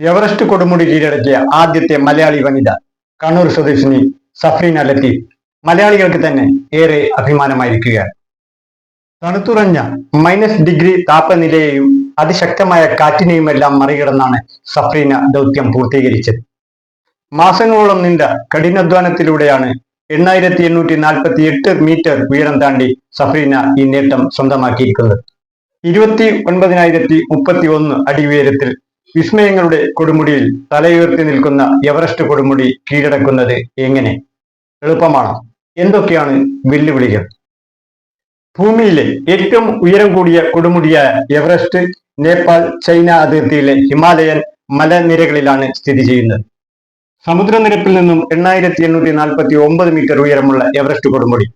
Everest കൊടുമുടി കീഴടക്കിയ ആദ്യത്തെ മലയാളി വനിത കണ്ണൂർ സ്വദേശിനി സഫ്രീന ലത്തീഫ് മലയാളികൾക്ക് തന്നെ ഏറെ അഭിമാനമായിരിക്കുകയാണ്. തണുത്തുറഞ്ഞ മൈനസ് ഡിഗ്രി താപനിലയെയും അതിശക്തമായ കാറ്റിനെയും എല്ലാം മറികടന്നാണ് സഫ്രീന ദൗത്യം പൂർത്തീകരിച്ചത്. മാസങ്ങളോളം നീണ്ട കഠിനാധ്വാനത്തിലൂടെയാണ് എണ്ണായിരത്തി എണ്ണൂറ്റി നാൽപ്പത്തി എട്ട് മീറ്റർ ഉയരം താണ്ടി സഫ്രീന ഈ നേട്ടം സ്വന്തമാക്കിയിരിക്കുന്നത്. ഇരുപത്തി ഒൻപതിനായിരത്തി മുപ്പത്തി ഒന്ന് അടി ഉയരത്തിൽ വിസ്മയങ്ങളുടെ കൊടുമുടിയിൽ തലയുയർത്തി നിൽക്കുന്ന എവറസ്റ്റ് കൊടുമുടി കീഴടക്കുന്നത് എങ്ങനെ? എളുപ്പമാണ്. എന്തൊക്കെയാണ് വെല്ലുവിളികൾ? ഭൂമിയിലെ ഏറ്റവും ഉയരം കൂടിയ കൊടുമുടിയായ എവറസ്റ്റ് നേപ്പാൾ ചൈന അതിർത്തിയിലെ ഹിമാലയൻ മലനിരകളിലാണ് സ്ഥിതി ചെയ്യുന്നത്. സമുദ്രനിരപ്പിൽ നിന്നും എണ്ണായിരത്തി എണ്ണൂറ്റി നാൽപ്പത്തി ഒമ്പത് മീറ്റർ ഉയരമുള്ള എവറസ്റ്റ് കൊടുമുടി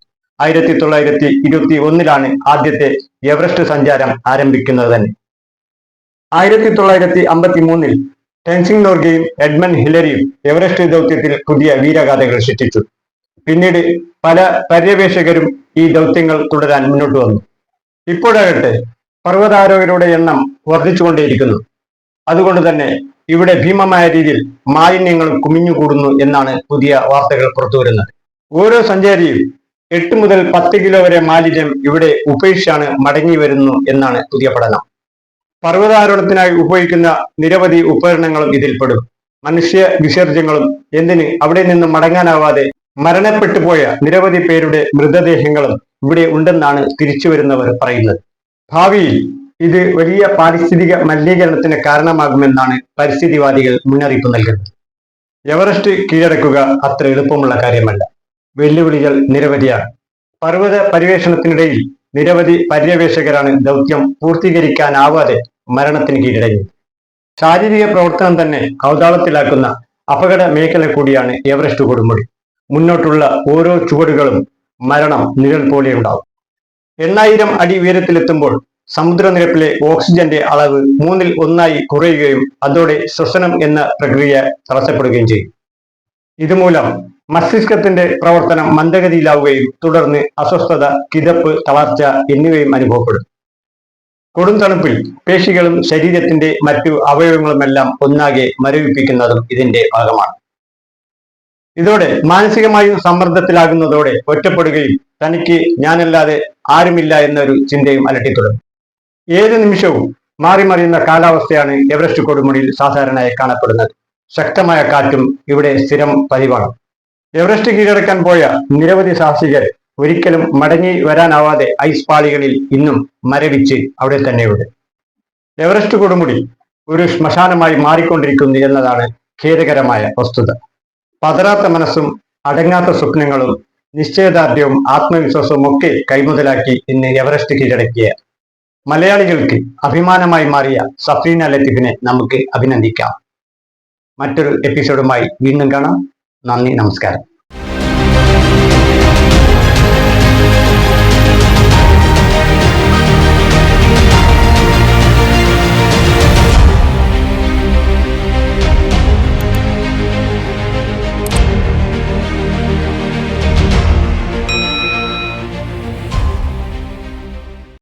ആയിരത്തി തൊള്ളായിരത്തി ഇരുപത്തി ഒന്നിലാണ് ആദ്യത്തെ എവറസ്റ്റ് സഞ്ചാരം ആരംഭിക്കുന്നത് തന്നെ. ആയിരത്തി തൊള്ളായിരത്തി അമ്പത്തി മൂന്നിൽ ടെൻസിംഗ് നോർഗയും എഡ്മൻ ഹിലരിയും എവറസ്റ്റ് ദൗത്യത്തിൽ പുതിയ വീരഗാഥകൾ സൃഷ്ടിച്ചു. പിന്നീട് പല പര്യവേഷകരും ഈ ദൗത്യങ്ങൾ തുടരാൻ മുന്നോട്ട് വന്നു. ഇപ്പോഴാകട്ടെ പർവതാരോഹരുടെ എണ്ണം വർദ്ധിച്ചുകൊണ്ടേയിരിക്കുന്നു. അതുകൊണ്ട് തന്നെ ഇവിടെ ഭീമമായ രീതിയിൽ മാലിന്യങ്ങൾ കുമിഞ്ഞുകൂടുന്നു എന്നാണ് പുതിയ വാർത്തകൾ പുറത്തുവരുന്നത് ഓരോ സഞ്ചാരിയും എട്ട് മുതൽ പത്ത് കിലോ വരെ മാലിന്യം ഇവിടെ ഉപേക്ഷിച്ചാണ് മടങ്ങി വരുന്നു എന്നാണ് പുതിയ പഠനം. പർവതാരോഹണത്തിനായി ഉപയോഗിക്കുന്ന നിരവധി ഉപകരണങ്ങളും ഇതിൽപ്പെടും. മനുഷ്യ വിസർജ്യങ്ങളും എന്തിന് അവിടെ നിന്ന് മടങ്ങാനാവാതെ മരണപ്പെട്ടു പോയ നിരവധി പേരുടെ മൃതദേഹങ്ങളും ഇവിടെ ഉണ്ടെന്നാണ് തിരിച്ചു വരുന്നവർ പറയുന്നത്. ഭാവിയിൽ ഇത് വലിയ പാരിസ്ഥിതിക മലിനീകരണത്തിന് കാരണമാകുമെന്നാണ് പരിസ്ഥിതിവാദികൾ മുന്നറിയിപ്പ് നൽകുന്നത്. എവറസ്റ്റ് കീഴടക്കുക അത്ര എളുപ്പമുള്ള കാര്യമല്ല. വെല്ലുവിളികൾ നിരവധിയാണ്. പർവത പര്യവേഷണത്തിനിടയിൽ നിരവധി പര്യവേഷകരാണ് ദൗത്യം പൂർത്തീകരിക്കാനാവാതെ മരണത്തിന് കീഴടങ്ങി ശാരീരിക പ്രവർത്തനം തന്നെ കൗതാളത്തിലാക്കുന്ന അപകട മേഖല കൂടിയാണ് എവറസ്റ്റ് കൊടുമുടി. മുന്നോട്ടുള്ള ഓരോ ചുവടുകളും മരണം നിഴൽ പോലെ ഉണ്ടാവും. എണ്ണായിരം അടി ഉയരത്തിലെത്തുമ്പോൾ സമുദ്രനിരപ്പിലെ ഓക്സിജന്റെ അളവ് മൂന്നിൽ ഒന്നായി കുറയുകയും അതോടെ ശ്വസനം എന്ന പ്രക്രിയ തടസ്സപ്പെടുകയും ചെയ്യും. ഇതുമൂലം മസ്തിഷ്കത്തിന്റെ പ്രവർത്തനം മന്ദഗതിയിലാവുകയും തുടർന്ന് അസ്വസ്ഥത കിതപ്പ് തളർച്ച എന്നിവയും അനുഭവപ്പെടും. കൊടും തണുപ്പിൽ പേശികളും ശരീരത്തിന്റെ മറ്റു അവയവങ്ങളുമെല്ലാം ഒന്നാകെ മരവിപ്പിക്കുന്നതും ഇതിന്റെ ഭാഗമാണ്. ഇതോടെ മാനസികമായും സമ്മർദ്ദത്തിലാകുന്നതോടെ ഒറ്റപ്പെടുകയും തനിക്ക് ഞാനല്ലാതെ ആരുമില്ല എന്നൊരു ചിന്തയും അലട്ടിത്തുടങ്ങും ഏത് നിമിഷവും മാറി മറിയുന്ന കാലാവസ്ഥയാണ് എവറസ്റ്റ് കൊടുമുടിയിൽ സാധാരണയായി കാണപ്പെടുന്നത്. ശക്തമായ കാറ്റും ഇവിടെ സ്ഥിരം പതിവാണ്. എവറസ്റ്റ് കീഴടക്കാൻ പോയ നിരവധി സാഹസികർ ഒരിക്കലും മടങ്ങി വരാനാവാതെ ഐസ് പാളികളിൽ ഇന്നും മരവിച്ച് അവിടെ തന്നെയുണ്ട്. എവറസ്റ്റ് കൊടുമുടി ഒരു ശ്മശാനമായി മാറിക്കൊണ്ടിരിക്കുന്നു എന്നതാണ് ഖേദകരമായ വസ്തുത. പതരാത്ത മനസ്സും അടങ്ങാത്ത സ്വപ്നങ്ങളും നിശ്ചയദാർഢ്യവും ആത്മവിശ്വാസവും ഒക്കെ കൈമുതലാക്കി ഇന്ന് എവറസ്റ്റ് കീഴടക്കിയ മലയാളികൾക്ക് അഭിമാനമായി മാറിയ സഫീന ലത്തീഫിനെ നമുക്ക് അഭിനന്ദിക്കാം. മറ്റൊരു എപ്പിസോഡുമായി വീണ്ടും കാണാം. നന്ദി നമസ്കാരം.